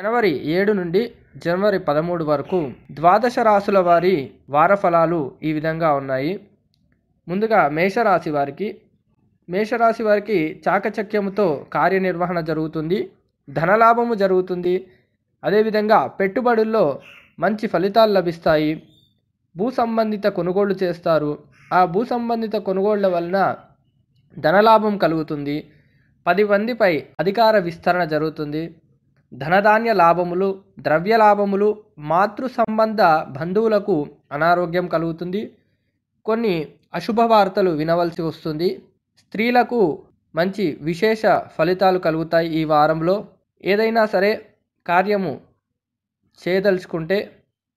జనవరి ఏడు నుండి జనవరి పదమూడు వరకు ద్వాదశ రాశుల వారి వార ఫలాలు ఈ విధంగా ఉన్నాయి. ముందుగా మేషరాశి వారికి మేషరాశి వారికి చాకచక్యముతో కార్యనిర్వహణ జరుగుతుంది ధనలాభము జరుగుతుంది. అదేవిధంగా పెట్టుబడుల్లో మంచి ఫలితాలు లభిస్తాయి. భూ సంబంధిత కొనుగోళ్ళు చేస్తారు. ఆ భూ సంబంధిత కొనుగోళ్ళ వలన ధనలాభం కలుగుతుంది. పది మందిపై అధికార విస్తరణ జరుగుతుంది. ధనధాన్య లాభములు ద్రవ్య లాభములు మాతృ సంబంధ బంధువులకు అనారోగ్యం కలుగుతుంది. కొన్ని అశుభ వార్తలు వినవలసి వస్తుంది. స్త్రీలకు మంచి విశేష ఫలితాలు కలుగుతాయి ఈ వారంలో. ఏదైనా సరే కార్యము చేయదలుచుకుంటే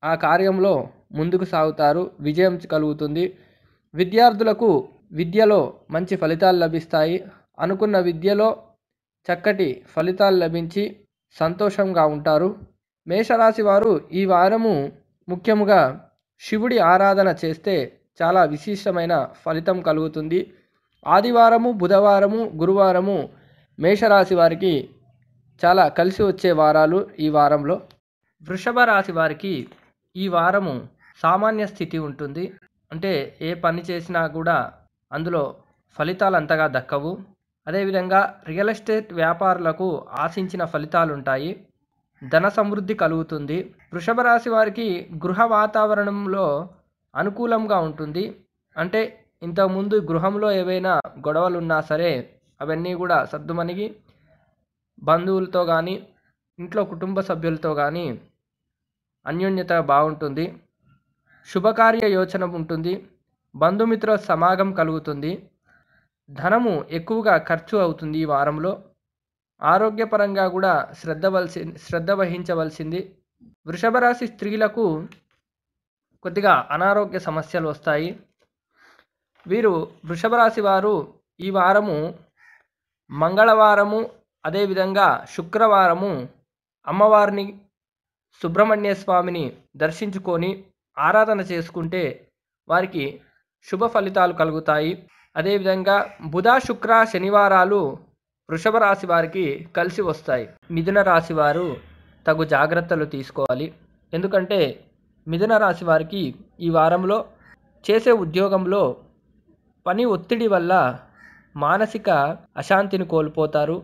ఆ కార్యంలో ముందుకు సాగుతారు. విజయం కలుగుతుంది. విద్యార్థులకు విద్యలో మంచి ఫలితాలు లభిస్తాయి. అనుకున్న విద్యలో చక్కటి ఫలితాలు లభించి సంతోషంగా ఉంటారు. మేషరాశి వారు ఈ వారము ముఖ్యముగా శివుడి ఆరాధన చేస్తే చాలా విశిష్టమైన ఫలితం కలుగుతుంది. ఆదివారము బుధవారము గురువారము మేషరాశి వారికి చాలా కలిసి వచ్చే వారాలు ఈ వారంలో. వృషభ రాశి వారికి ఈ వారము సామాన్య స్థితి ఉంటుంది. అంటే ఏ పని చేసినా కూడా అందులో ఫలితాలు అంతగా దక్కవు. అదేవిధంగా రియల్ ఎస్టేట్ వ్యాపారులకు ఆశించిన ఫలితాలు ఉంటాయి ధన సమృద్ధి కలుగుతుంది. వృషభ రాశి వారికి గృహ వాతావరణంలో అనుకూలంగా ఉంటుంది. అంటే ఇంతకుముందు గృహంలో ఏవైనా గొడవలు ఉన్నా సరే అవన్నీ కూడా సర్దుమణిగి బంధువులతో కానీ ఇంట్లో కుటుంబ సభ్యులతో కానీ అన్యోన్యత బాగుంటుంది. శుభకార్య యోచన ఉంటుంది. బంధుమిత్ర సమాగం కలుగుతుంది. ధనము ఎక్కువగా ఖర్చు అవుతుంది ఈ వారంలో. ఆరోగ్యపరంగా కూడా శ్రద్ధ వలసి శ్రద్ధ వహించవలసింది. వృషభ రాశి స్త్రీలకు కొద్దిగా అనారోగ్య సమస్యలు వస్తాయి. వీరు వృషభ రాశి వారు ఈ వారము మంగళవారము అదేవిధంగా శుక్రవారము అమ్మవారిని సుబ్రహ్మణ్య స్వామిని దర్శించుకొని ఆరాధన చేసుకుంటే వారికి శుభ ఫలితాలు కలుగుతాయి. అదేవిధంగా బుధ శుక్ర శనివారాలు వృషభ రాశి వారికి కలిసి వస్తాయి. మిథున రాశి వారు తగు జాగ్రత్తలు తీసుకోవాలి. ఎందుకంటే మిథున రాశి వారికి ఈ వారంలో చేసే ఉద్యోగంలో పని ఒత్తిడి వల్ల మానసిక అశాంతిని కోల్పోతారు.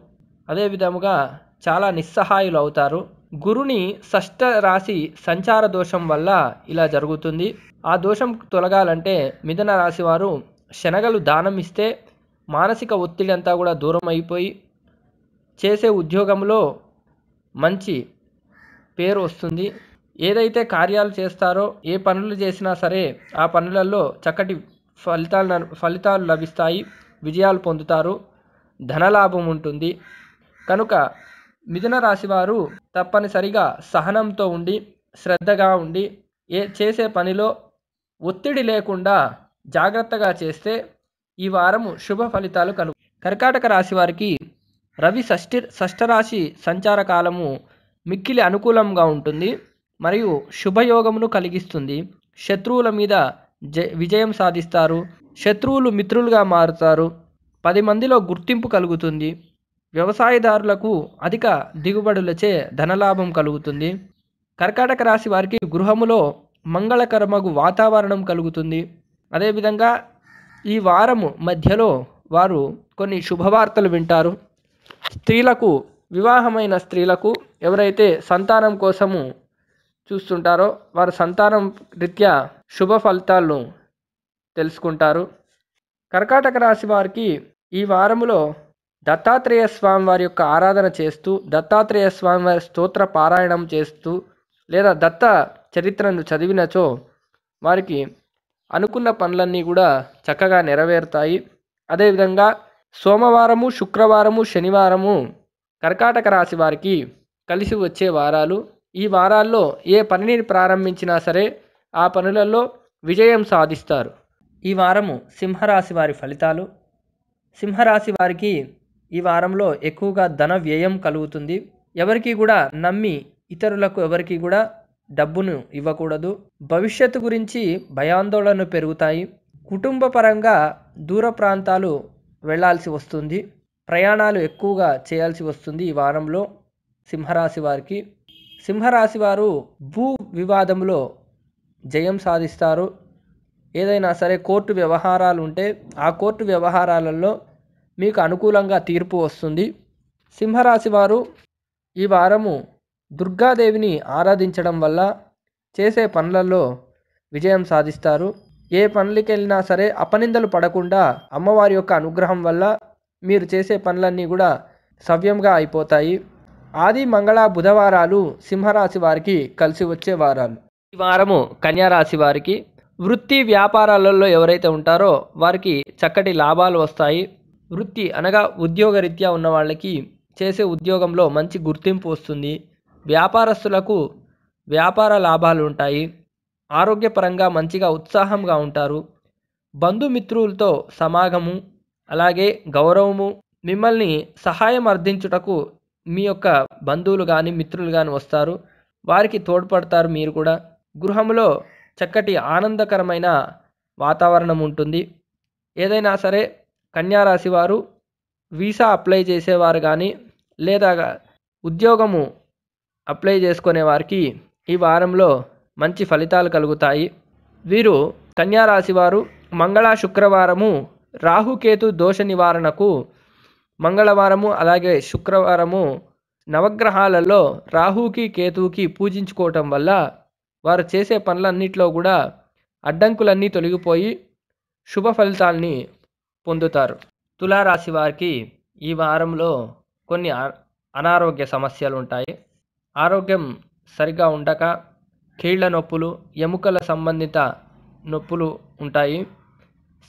అదేవిధముగా చాలా నిస్సహాయులు అవుతారు. గురుని షష్ఠ రాశి సంచార దోషం వల్ల ఇలా జరుగుతుంది. ఆ దోషం తొలగాలంటే మిథున రాశి వారు శనగలు దానం ఇస్తే మానసిక ఒత్తిడి అంతా కూడా దూరం అయిపోయి చేసే ఉద్యోగంలో మంచి పేరు వస్తుంది. ఏదైతే కార్యాలు చేస్తారో ఏ పనులు చేసినా సరే ఆ పనులలో చక్కటి ఫలితాలు ఫలితాలు లభిస్తాయి విజయాలు పొందుతారు ధనలాభం ఉంటుంది. కనుక మిథున రాశి వారు తప్పనిసరిగా సహనంతో ఉండి శ్రద్ధగా ఉండి ఏ చేసే పనిలో ఒత్తిడి లేకుండా జాగ్రత్తగా చేస్తే ఈ వారము శుభ ఫలితాలు కలుగు కర్కాటక రాశి వారికి రవి షష్ఠి షష్ఠరాశి సంచార కాలము మిక్కిలి అనుకూలంగా ఉంటుంది మరియు శుభయోగమును కలిగిస్తుంది. శత్రువుల మీద జ విజయం సాధిస్తారు. శత్రువులు మిత్రులుగా మారుతారు. పది మందిలో గుర్తింపు కలుగుతుంది. వ్యవసాయదారులకు అధిక దిగుబడులచే ధనలాభం కలుగుతుంది. కర్కాటక రాశి వారికి గృహములో మంగళకరమగు వాతావరణం కలుగుతుంది. అదేవిధంగా ఈ వారము మధ్యలో వారు కొన్ని శుభవార్తలు వింటారు. స్త్రీలకు వివాహమైన స్త్రీలకు ఎవరైతే సంతానం కోసము చూస్తుంటారో వారు సంతానం రీత్యా శుభ ఫలితాలను తెలుసుకుంటారు. కర్కాటక రాశి వారికి ఈ వారములో దత్తాత్రేయ స్వామి వారి యొక్క ఆరాధన చేస్తూ దత్తాత్రేయ స్వామి వారి స్తోత్ర పారాయణం చేస్తూ లేదా దత్త చరిత్రను చదివినచో వారికి అనుకున్న పనులన్నీ కూడా చక్కగా నెరవేరుతాయి. అదేవిధంగా సోమవారము శుక్రవారము శనివారము కర్కాటక రాశి వారికి కలిసి వచ్చే వారాలు. ఈ వారాల్లో ఏ పనిని ప్రారంభించినా సరే ఆ పనులలో విజయం సాధిస్తారు. ఈ వారము సింహరాశి వారి ఫలితాలు. సింహరాశి వారికి ఈ వారంలో ఎక్కువగా ధన వ్యయం కలుగుతుంది. ఎవరికి కూడా నమ్మి ఇతరులకు ఎవరికి కూడా డబ్బును ఇవ్వకూడదు. భవిష్యత్తు గురించి భయాందోళనలు పెరుగుతాయి. కుటుంబ పరంగా దూర ప్రాంతాలు వెళ్ళాల్సి వస్తుంది. ప్రయాణాలు ఎక్కువగా చేయాల్సి వస్తుంది ఈ వారంలో సింహరాశి వారికి. సింహరాశి వారు భూ వివాదంలో జయం సాధిస్తారు. ఏదైనా సరే కోర్టు వ్యవహారాలు ఉంటే ఆ కోర్టు వ్యవహారాలలో మీకు అనుకూలంగా తీర్పు వస్తుంది. సింహరాశి వారు ఈ వారము దుర్గాదేవిని ఆరాధించడం వల్ల చేసే పనులలో విజయం సాధిస్తారు. ఏ పనులకి వెళ్ళినా సరే అపనిందలు పడకుండా అమ్మవారి యొక్క అనుగ్రహం వల్ల మీరు చేసే పనులన్నీ కూడా సవ్యంగా అయిపోతాయి. ఆది మంగళ బుధవారాలు సింహరాశి వారికి కలిసి వచ్చే వారాలు. ఈ వారము కన్యారాశి వారికి వృత్తి వ్యాపారాలలో ఎవరైతే ఉంటారో వారికి చక్కటి లాభాలు వస్తాయి. వృత్తి అనగా ఉద్యోగరీత్యా ఉన్న వాళ్ళకి చేసే ఉద్యోగంలో మంచి గుర్తింపు వస్తుంది. వ్యాపారస్తులకు వ్యాపార లాభాలు ఉంటాయి. ఆరోగ్యపరంగా మంచిగా ఉత్సాహంగా ఉంటారు. బంధుమిత్రులతో సమాగము అలాగే గౌరవము మిమ్మల్ని సహాయం అర్థించుటకు మీ యొక్క బంధువులు కానీ మిత్రులు కానీ వస్తారు. వారికి తోడ్పడతారు మీరు కూడా. గృహంలో చక్కటి ఆనందకరమైన వాతావరణం ఉంటుంది. ఏదైనా సరే కన్యారాశి వారు వీసా అప్లై చేసేవారు కానీ లేదా ఉద్యోగము అప్లై చేసుకునే వారికి ఈ వారంలో మంచి ఫలితాలు కలుగుతాయి. వీరు కన్యారాశి వారు మంగళ శుక్రవారము రాహుకేతు దోష నివారణకు మంగళవారము అలాగే శుక్రవారము నవగ్రహాలలో రాహుకి కేతువుకి పూజించుకోవటం వల్ల వారు చేసే పనులన్నిట్లో కూడా అడ్డంకులన్నీ తొలగిపోయి శుభ ఫలితాల్ని పొందుతారు. తులారాశి వారికి ఈ వారంలో కొన్ని అనారోగ్య సమస్యలు ఉంటాయి. ఆరోగ్యం సరిగా ఉండక కీళ్ళ నొప్పులు ఎముకల సంబంధిత నొప్పులు ఉంటాయి.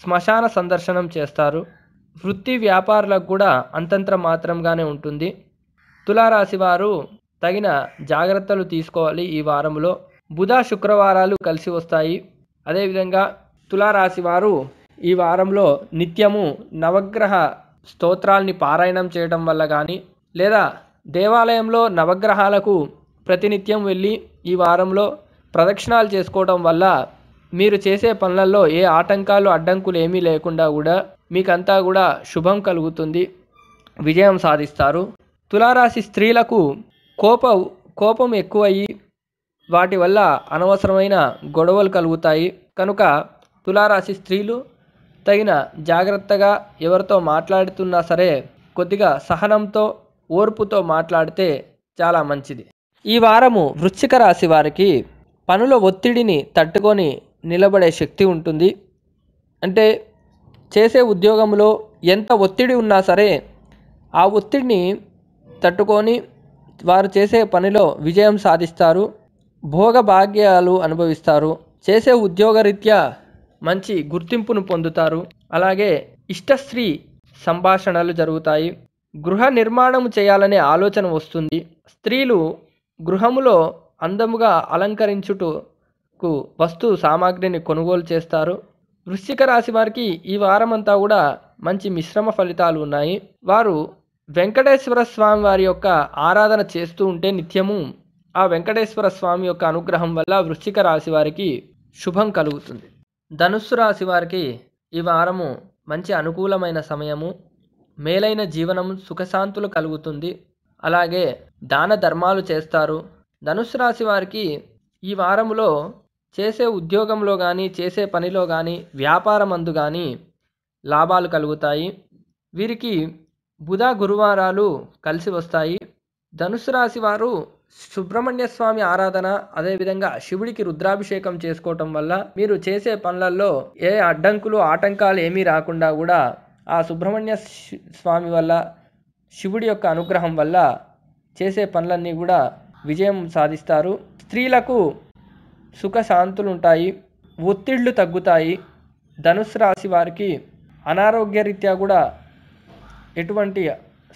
శ్మశాన సందర్శనం చేస్తారు. వృత్తి వ్యాపారులకు కూడా అంతంత్ర మాత్రంగానే ఉంటుంది. తులారాశి వారు తగిన జాగ్రత్తలు తీసుకోవాలి ఈ వారంలో. బుధ శుక్రవారాలు కలిసి వస్తాయి. అదేవిధంగా తులారాశి వారు ఈ వారంలో నిత్యము నవగ్రహ స్తోత్రాల్ని పారాయణం చేయడం వల్ల కానీ లేదా దేవాలయంలో నవగ్రహాలకు ప్రతినిత్యం వెళ్ళి ఈ వారంలో ప్రదక్షిణాలు చేసుకోవడం వల్ల మీరు చేసే పనులలో ఏ ఆటంకాలు అడ్డంకులు ఏమీ లేకుండా కూడా మీకంతా కూడా శుభం కలుగుతుంది విజయం సాధిస్తారు. తులారాశి స్త్రీలకు కోప కోపం ఎక్కువయ్యి వాటి వల్ల అనవసరమైన గొడవలు కలుగుతాయి. కనుక తులారాశి స్త్రీలు తగిన జాగ్రత్తగా ఎవరితో మాట్లాడుతున్నా సరే కొద్దిగా సహనంతో ఓర్పుతో మాట్లాడితే చాలా మంచిది. ఈ వారము వృశ్చిక రాశి వారికి పనుల ఒత్తిడిని తట్టుకొని నిలబడే శక్తి ఉంటుంది. అంటే చేసే ఉద్యోగంలో ఎంత ఒత్తిడి ఉన్నా సరే ఆ ఒత్తిడిని తట్టుకొని వారు చేసే పనిలో విజయం సాధిస్తారు. భోగ భాగ్యాలు అనుభవిస్తారు. చేసే ఉద్యోగరీత్యా మంచి గుర్తింపును పొందుతారు. అలాగే ఇష్టశ్రీ సంభాషణలు జరుగుతాయి. గృహ నిర్మాణము చేయాలనే ఆలోచన వస్తుంది. స్త్రీలు గృహములో అందముగా అలంకరించుటకు వస్తు సామాగ్రిని కొనుగోలు చేస్తారు. వృశ్చిక రాశి వారికి ఈ వారమంతా కూడా మంచి మిశ్రమ ఫలితాలు ఉన్నాయి. వారు వెంకటేశ్వర స్వామి వారి యొక్క ఆరాధన చేస్తూ ఉంటే నిత్యము ఆ వెంకటేశ్వర స్వామి యొక్క అనుగ్రహం వల్ల వృశ్చిక రాశి వారికి శుభం కలుగుతుంది. ధనుస్సు రాశి వారికి ఈ వారము మంచి అనుకూలమైన సమయము. మేలైన జీవనం సుఖశాంతులు కలుగుతుంది. అలాగే దాన ధర్మాలు చేస్తారు. ధనుసు రాశి వారికి ఈ వారములో చేసే ఉద్యోగంలో కానీ చేసే పనిలో కానీ వ్యాపారం అందు కానీ లాభాలు కలుగుతాయి. వీరికి బుధ గురువారాలు కలిసి వస్తాయి. ధనుసు రాశి వారు సుబ్రహ్మణ్య స్వామి ఆరాధన అదేవిధంగా శివుడికి రుద్రాభిషేకం చేసుకోవటం వల్ల మీరు చేసే పనులలో ఏ అడ్డంకులు ఆటంకాలు ఏమీ రాకుండా కూడా ఆ సుబ్రహ్మణ్య శి- స్వామి వల్ల శివుడి యొక్క అనుగ్రహం వల్ల చేసే పనులన్నీ కూడా విజయం సాధిస్తారు. స్త్రీలకు సుఖశాంతులు ఉంటాయి ఒత్తిళ్ళు తగ్గుతాయి. ధనుసు రాశి వారికి అనారోగ్యరీత్యా కూడా ఎటువంటి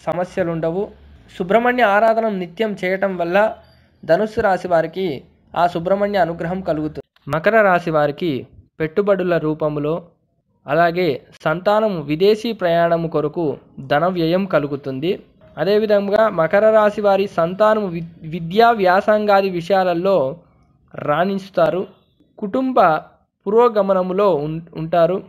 సమస్యలు ఉండవు సుబ్రహ్మణ్య ఆరాధన నిత్యం చేయటం వల్ల ధనుస్సు రాశి వారికి ఆ సుబ్రహ్మణ్య అనుగ్రహం కలుగుతుంది. మకర రాశి వారికి పెట్టుబడుల రూపంలో అలాగే సంతానం విదేశీ ప్రయాణము కొరకు ధన వ్యయం కలుగుతుంది. అదేవిధంగా మకర రాశి వారి సంతానం వి విద్యా వ్యాసంగాది విషయాలలో రాణిస్తారు. కుటుంబ పురోగమనములో ఉం ఉంటారు.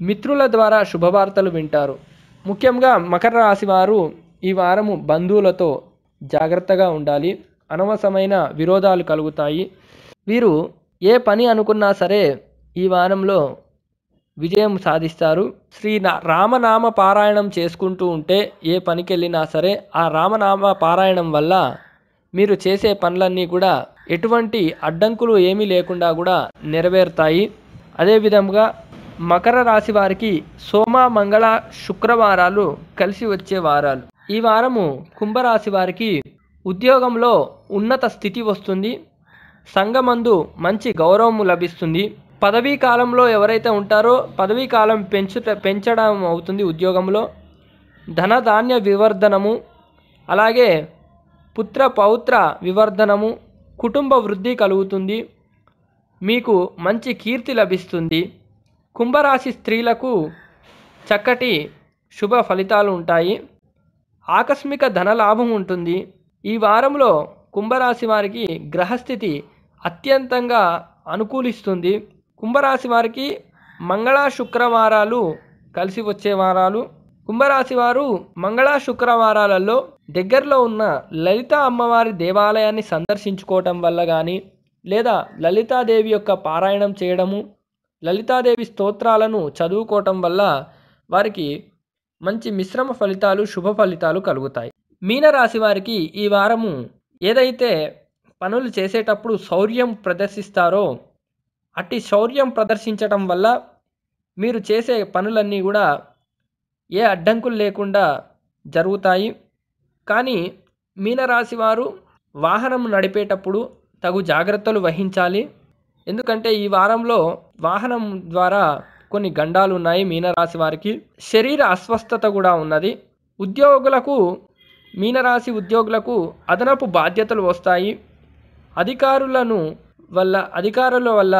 మిత్రుల ద్వారా శుభవార్తలు వింటారు. ముఖ్యంగా మకర రాశి వారు ఈ వారము బంధువులతో జాగ్రత్తగా ఉండాలి. అనవసరమైన విరోధాలు కలుగుతాయి. వీరు ఏ పని అనుకున్నా సరే ఈ వారంలో విజయం సాధిస్తారు. శ్రీ నా- రామనామ పారాయణం చేసుకుంటూ ఉంటే ఏ పనికి వెళ్ళినా సరే ఆ రామనామ పారాయణం వల్ల మీరు చేసే పనులన్నీ కూడా ఎటువంటి అడ్డంకులు ఏమీ లేకుండా కూడా నెరవేరుతాయి. అదేవిధంగా మకర రాశి వారికి సోమ మంగళ శుక్రవారాలు కలిసి వచ్చే వారాలు. ఈ వారము కుంభరాశి వారికి ఉద్యోగంలో ఉన్నత స్థితి వస్తుంది. సంఘమందు మంచి గౌరవము లభిస్తుంది. పదవీ కాలంలో ఎవరైతే ఉంటారో పదవీ కాలం పెంచుట పెంచడం అవుతుంది ఉద్యోగంలో. ధనధాన్య వివర్ధనము అలాగే పుత్ర పౌత్ర వివర్ధనము కుటుంబ వృద్ధి కలుగుతుంది మీకు మంచి కీర్తి లభిస్తుంది. కుంభరాశి స్త్రీలకు చక్కటి శుభ ఫలితాలు ఉంటాయి. ఆకస్మిక ధనలాభం ఉంటుంది. ఈ వారంలో కుంభరాశి వారికి గ్రహస్థితి అత్యంతంగా అనుకూలిస్తుంది. కుంభరాశి వారికి మంగళ శుక్రవారాలు కలిసి వచ్చే వారాలు. కుంభరాశి వారు మంగళ శుక్రవారాలలో దగ్గరలో ఉన్న లలిత అమ్మవారి దేవాలయాన్ని సందర్శించుకోవటం వల్ల కానీ లేదా లలితాదేవి యొక్క పారాయణం చేయడము లలితాదేవి స్తోత్రాలను చదువుకోవటం వల్ల వారికి మంచి మిశ్రమ ఫలితాలు శుభ ఫలితాలు కలుగుతాయి. మీనరాశి వారికి ఈ వారము ఏదైతే పనులు చేసేటప్పుడు శౌర్యం ప్రదర్శిస్తారో అట్టి శౌర్యం ప్రదర్శించటం వల్ల మీరు చేసే పనులన్నీ కూడా ఏ అడ్డంకులు లేకుండా జరుగుతాయి. కానీ మీనరాశి వారు వాహనం నడిపేటప్పుడు తగు జాగ్రత్తలు వహించాలి. ఎందుకంటే ఈ వారంలో వాహనం ద్వారా కొన్ని గండాలు ఉన్నాయి మీనరాశి వారికి. శరీర అస్వస్థత కూడా ఉన్నది. ఉద్యోగులకు మీనరాశి ఉద్యోగులకు అదనపు బాధ్యతలు వస్తాయి. అధికారులను వల్ల అధికారుల వల్ల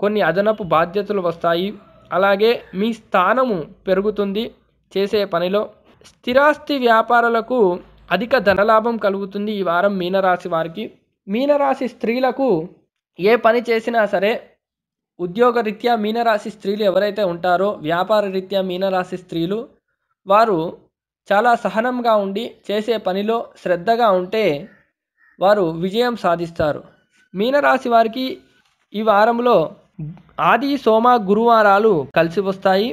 కొన్ని అదనపు బాధ్యతలు వస్తాయి. అలాగే మీ స్థానము పెరుగుతుంది చేసే పనిలో. స్థిరాస్తి వ్యాపారులకు అధిక ధనలాభం కలుగుతుంది ఈ వారం మీనరాశి వారికి. మీనరాశి స్త్రీలకు ఏ పని చేసినా సరే ఉద్యోగ రీత్యా మీనరాశి స్త్రీలు ఎవరైతే ఉంటారో వ్యాపార రీత్యా మీనరాశి స్త్రీలు వారు చాలా సహనంగా ఉండి చేసే పనిలో శ్రద్ధగా ఉంటే వారు విజయం సాధిస్తారు. మీనరాశి వారికి ఈ వారంలో ఆది సోమ గురువారాలు కలిసి వస్తాయి.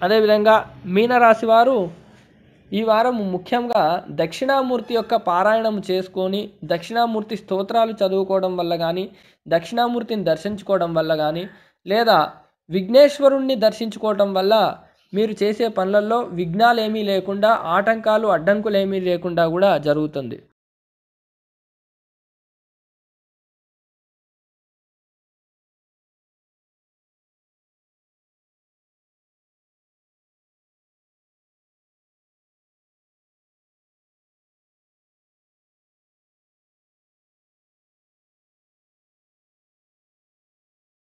అదేవిధంగా మీనరాశి వారు ఈ వారం ముఖ్యంగా దక్షిణామూర్తి యొక్క పారాయణం చేసుకొని దక్షిణామూర్తి స్తోత్రాలు చదువుకోవడం వల్ల కానీ దక్షిణామూర్తిని దర్శించుకోవడం వల్ల కానీ లేదా విఘ్నేశ్వరుణ్ణి దర్శించుకోవడం వల్ల మీరు చేసే పనులలో విఘ్నాలు ఏమీ లేకుండా ఆటంకాలు అడ్డంకులు ఏమీ లేకుండా కూడా జరుగుతుంది.